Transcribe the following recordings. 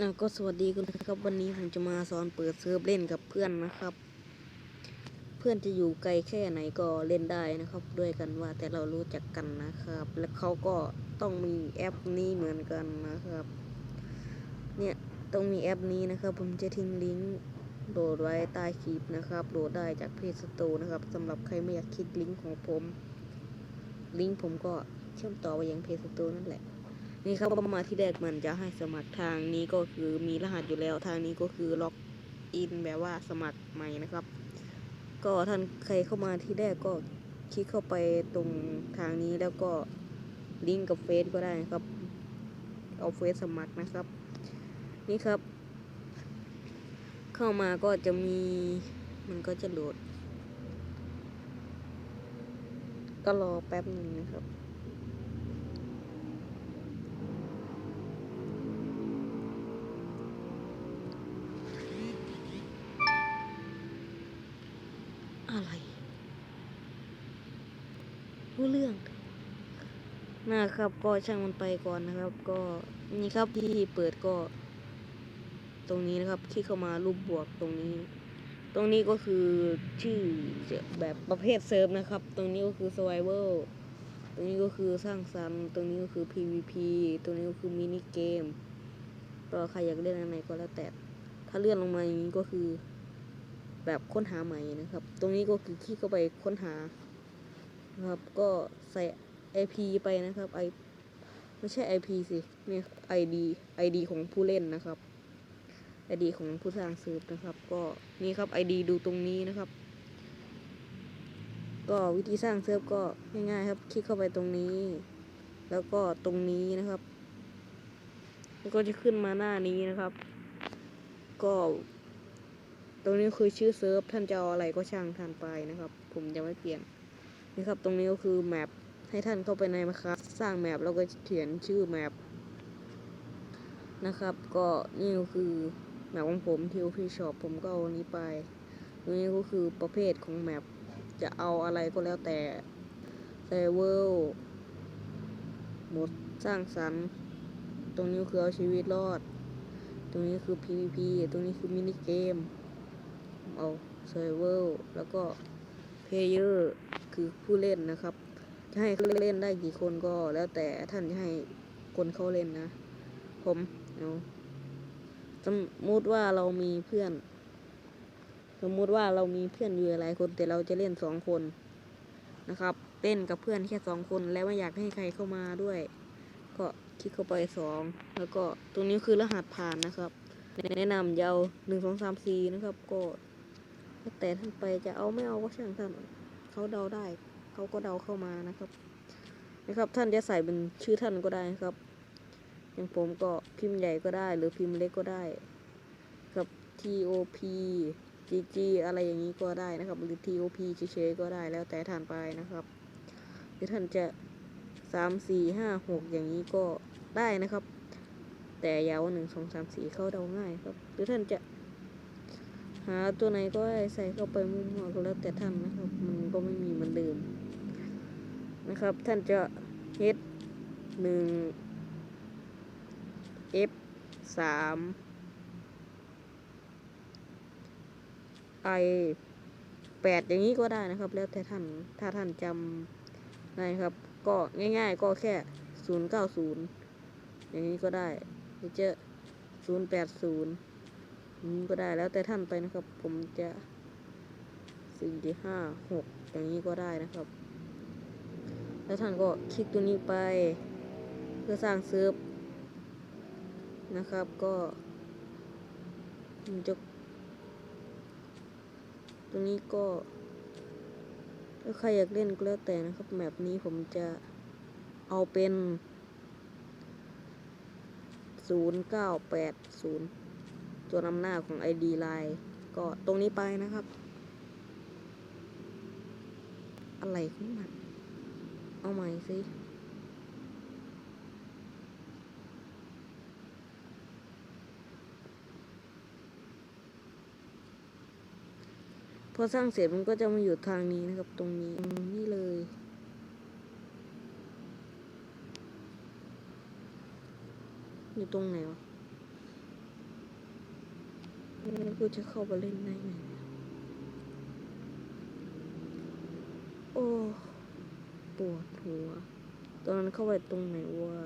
แล้วก็สวัสดีคุณครับวันนี้ผมจะมาสอนเปิดเซิร์ฟเล่นกับเพื่อนนะครับ เพื่อนจะอยู่ไกลแค่ไหนก็เล่นได้นะครับ ด้วยกันว่าแต่เรารู้จักกันนะครับ และเขาก็ต้องมีแอปนี้เหมือนกันนะครับ เนี่ยต้องมีแอปนี้นะครับ ผมจะทิ้งลิงก์โหลดไว้ใต้คลิปนะครับโหลดได้จากเพจสโตนะครับสำหรับใครไม่อยากคลิกลิงก์ของผม ลิงก์ผมก็เชื่อมต่อไปยังเพจสโตนั่นแหละ นี่ครับก็มาที่แรกมันจะให้สมัครทางนี้ก็คือมีรหัสอยู่แล้วทางนี้ก็คือล็อกอินแบบว่าสมัครใหม่นะครับ ก็ท่านใครเข้ามาที่แรกก็คลิกเข้าไปตรงทางนี้แล้วก็ลิงก์กับเฟซก็ได้นะครับ เอาเฟซสมัครนะครับ นี่ครับ เข้ามาก็จะมีมันก็จะโหลด ก็รอแป๊บหนึ่งนะครับ นะครับก็ช่างมันไปก่อนนะครับ ก็นี่ครับที่เปิดก็ ตรงนี้นะครับที่เข้ามารูปบวกตรงนี้ ตรงนี้ก็คือชื่อแบบประเภทเซิร์ฟนะครับ ตรงนี้ก็คือ survival ตรงนี้ก็คือสร้างสรรค์ตรงนี้ก็คือ PVP ตรงนี้ก็คือมินิเกมก็ใครอยากเล่นอันไหนก็แล้วแต่ ถ้าเลื่อนลงมาอย่างนี้ก็คือ แบบค้นหาใหม่นะครับ ตรงนี้ก็คือคลิกเข้าไปค้นหานะครับ ก็ใส่ IP ไปนะครับ i ไม่ใช่ IP สิเนี่ย ID ID ของผู้เล่นนะครับ ID ของผู้สร้างเซิร์ฟนะครับ ก็นี่ครับ ID ดูตรงนี้นะครับ ก็วิธีสร้างเซิร์ฟก็ง่ายๆครับ คลิกเข้าไปตรงนี้ แล้วก็ตรงนี้นะครับแล้วก็จะขึ้นมาหน้านี้นะครับ ก็ ตรงนี้คือชื่อเซิร์ฟท่านจะเอาอะไรก็ช่างท่านไปนะครับ ผมจะไม่เปลี่ยนนี่ครับ ตรงนี้ก็คือแมป ให้ท่านเข้าไปในมาครับสร้างแมปแล้วก็เขียนชื่อแมปนะครับ ก็นี่ก็คือแมปของผมที่พี่ชอบผมก็เอานี้ไปตรงนี้ก็คือประเภทของแมปจะเอาอะไรก็แล้วแต่เลเวลหมดสร้างสรรค์ ตรงนี้คือเอาชีวิตรอด ตรงนี้คือ PVP ตรงนี้คือมินิเกม เอาเซอร์เวอร์แล้วก็เพลเยอร์คือผู้เล่นนะครับ ให้เล่นได้กี่คนก็แล้วแต่ท่านจะให้คนเข้าเล่นนะ ผมเอาสมมติว่าเรามีเพื่อน สมมติว่าเรามีเพื่อนอยู่หลายคน แต่เราจะเล่นสองคนนะครับเล่นกับเพื่อนแค่สองคนแล้วไม่อยากให้ใครเข้ามาด้วย ก็คลิกเข้าไปสองแล้วก็ตรงนี้คือรหัสผ่านนะครับ แนะนำยาวหนึ่งสองสามสี่นะครับ ก็แต่ท่านไปจะเอาไม่เอาก็ช่างท่านเขาเดาได้ เขาก็เดาเข้ามานะครับ นะครับท่านจะใส่เป็นชื่อท่านก็ได้นะครับ อย่างผมก็พิมพ์ใหญ่ก็ได้ หรือพิมพ์เล็กก็ได้ ครับ TOP GG อะไรอย่างนี้ก็ได้นะครับ หรือ TOP เฉยๆก็ได้แล้วแต่ท่านไปนะครับ หรือท่านจะสามสี่ห้าหกอย่างนี้ก็ได้นะครับ แต่ยาวหนึ่งสองสามสี่เข้าเดาง่ายครับ หรือท่านจะหาตัวไหนก็ได้ใส่เข้าไปมั่วๆก็แล้วแต่ท่านนะครับ มันก็ไม่มีเหมือนเดิม นะครับ ท่านจะ h หนึ่ง f สาม i แปดอย่างนี้ก็ได้นะครับ แล้วแต่ท่านถ้าท่านจำได้ครับ ก็ง่าย ๆ ก็แค่ศูนย์เก้าศูนย์อย่างนี้ก็ได้หรือจะศูนย์แปดศูนย์นี้ก็ได้แล้วแต่ท่านไปนะครับ ผมจะสี่ห้าหกอย่างนี้ก็ได้นะครับ แล้วท่านก็คลิกตัวนี้ไป เพื่อสร้างเซิร์ฟนะครับก็มันจะตรงนี้ก็ถ้าใครอยากเล่นก็แล้วแต่นะครับแมปนี้ผมจะเอาเป็นศูนย์เก้าแปดศูนย์ตัวนำหน้าของ ID Line ก็ตรงนี้ไปนะครับ อะไรของมัน เอาใหม่สิพอสร้างเสร็จมันก็จะมาอยู่ทางนี้นะครับ ตรงนี้ตรงนี้เลย อยู่ตรงไหนวะแล้วกูจะเข้าไปเล่นได้ไงเนี่ยโอ้ ปวดหัว ตอนนั้นเข้าไปตรงไหนวะ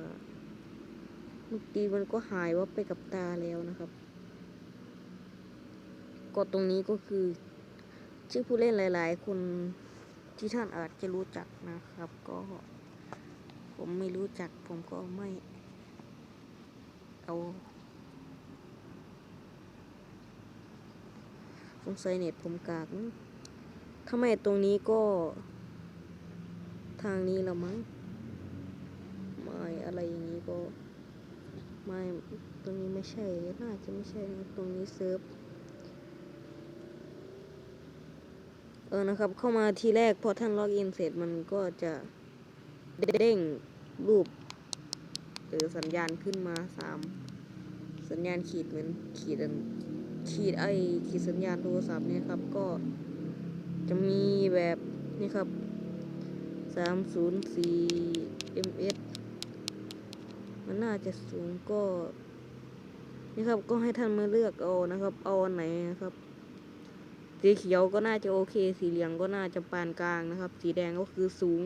เมื่อกี้มันก็หายว่าบไปกับตาแล้วนะครับกดตรงนี้ก็คือ ชื่อผู้เล่นหลาย ๆ คนที่ท่านอาจจะรู้จักนะครับ ก็ ผมไม่รู้จัก ผมก็ไม่ เอาสงสัยเน็ตผมกากมั้งถ้าไมตรงนี้ก็ ทางนี้ละมั้งไม่อะไรอย่างนี้ก็ไม่ตรงนี้ไม่ใช่ น่าจะไม่ใช่นะตรงนี้เซิร์ฟเออนะครับ เข้ามาทีแรกพอท่านล็อกอินเสร็จมันก็จะเด้งรูปหรือสัญญาณขึ้นมาสามสัญญาณขีดเหมือนขีดอันขีดไอขีดสัญญาณโทรศัพท์เนี่ยครับก็จะมีแบบนี่ครับามศูนย์สี่ ms มันน่าจะสูงก็ นี่ครับก็ให้ท่านมาเลือกเอานะครับ เอาอันไหนนะครับ สีเขียวก็น่าจะโอเค สีเหลืองก็น่าจะปานกลางนะครับ สีแดงก็คือสูง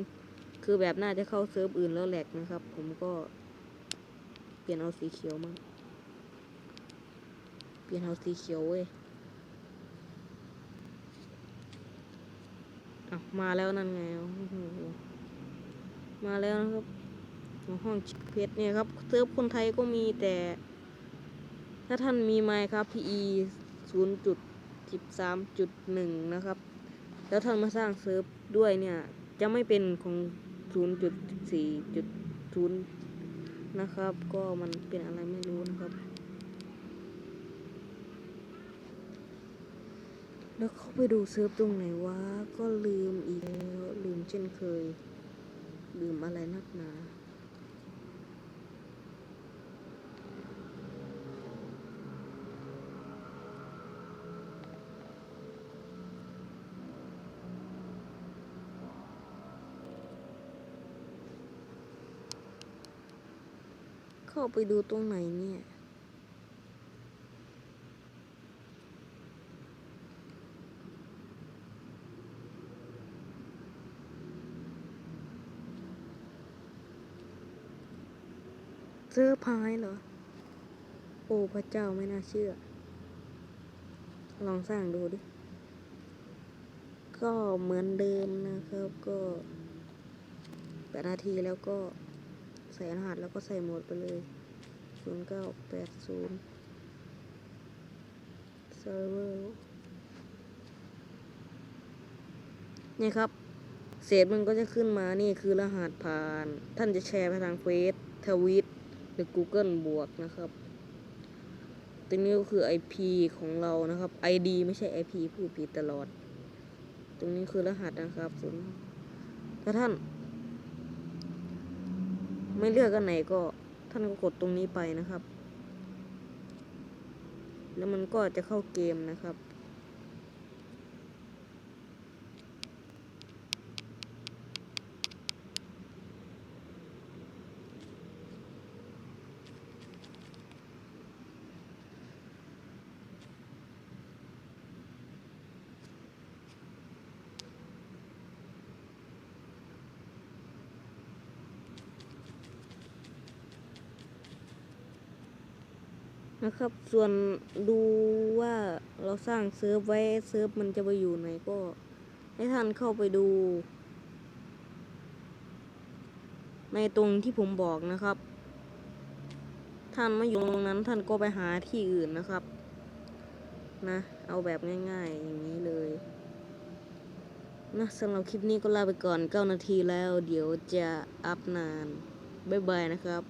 คือแบบน่าจะเข้าเซิร์ฟอื่นแล้วแหลกนะครับ ผมก็ เปลี่ยนเอาสีเขียวมาเปลี่ยนเอาสีเขียวเว้ย อะมาแล้วนั่นไงมาแล้วนะครับห้องเพชรเนี่ยครับเซิร์ฟคนไทยก็มีแต่ ถ้าท่านมีไมค์ครับ PE ศูนย์จุด13.1 นะครับ แล้วท่านมาสร้างเซิร์ฟด้วยเนี่ย จะไม่เป็นของ0.4.0 นะครับ ก็มันเป็นอะไรไม่รู้นะครับ แล้วเข้าไปดูเซิร์ฟตรงไหนวะ ก็ลืมอีกแล้วลืมเช่นเคย ลืมอะไรนักหนาเข้าไปดูตรงไหนเนี่ย เซอร์ไพรส์เหรอ โอ้พระเจ้าไม่น่าเชื่อ ลองสร้างดูดิ ก็เหมือนเดิมนะครับก็แปดนาทีแล้วก็ใส่รหัสแล้วก็ใส่โหมดไปเลยศูนย์เก้าแปดศูนย์เซิร์เวอร์นี่ครับ เศษมันก็จะขึ้นมานี่คือรหัสผ่าน ท่านจะแชร์ไปทางเฟซทวิต หรือ Google บวกนะครับตรงนี้ก็คือ IP ของเรานะครับ ID ไม่ใช่ IP พูดผิดตลอด ตรงนี้คือรหัสนะครับส่วนถ้าท่าน ไม่เลือกกันไหนก็ท่านก็กดตรงนี้ไปนะครับ แล้วมันก็จะเข้าเกมนะครับ นะครับ ส่วนดูว่าเราสร้างเซิร์ฟไว้เซิร์ฟมันจะไปอยู่ไหนก็ ให้ท่านเข้าไปดู ในตรงที่ผมบอกนะครับ ท่านไม่อยู่ตรงนั้นท่านก็ไปหาที่อื่นนะครับ นะ เอาแบบง่ายๆ อย่างนี้เลยนะสำหรับคลิปนี้ก็ลาไปก่อน 9 นาทีแล้ว เดี๋ยวจะอัพนาน บ๊ายบายนะครับ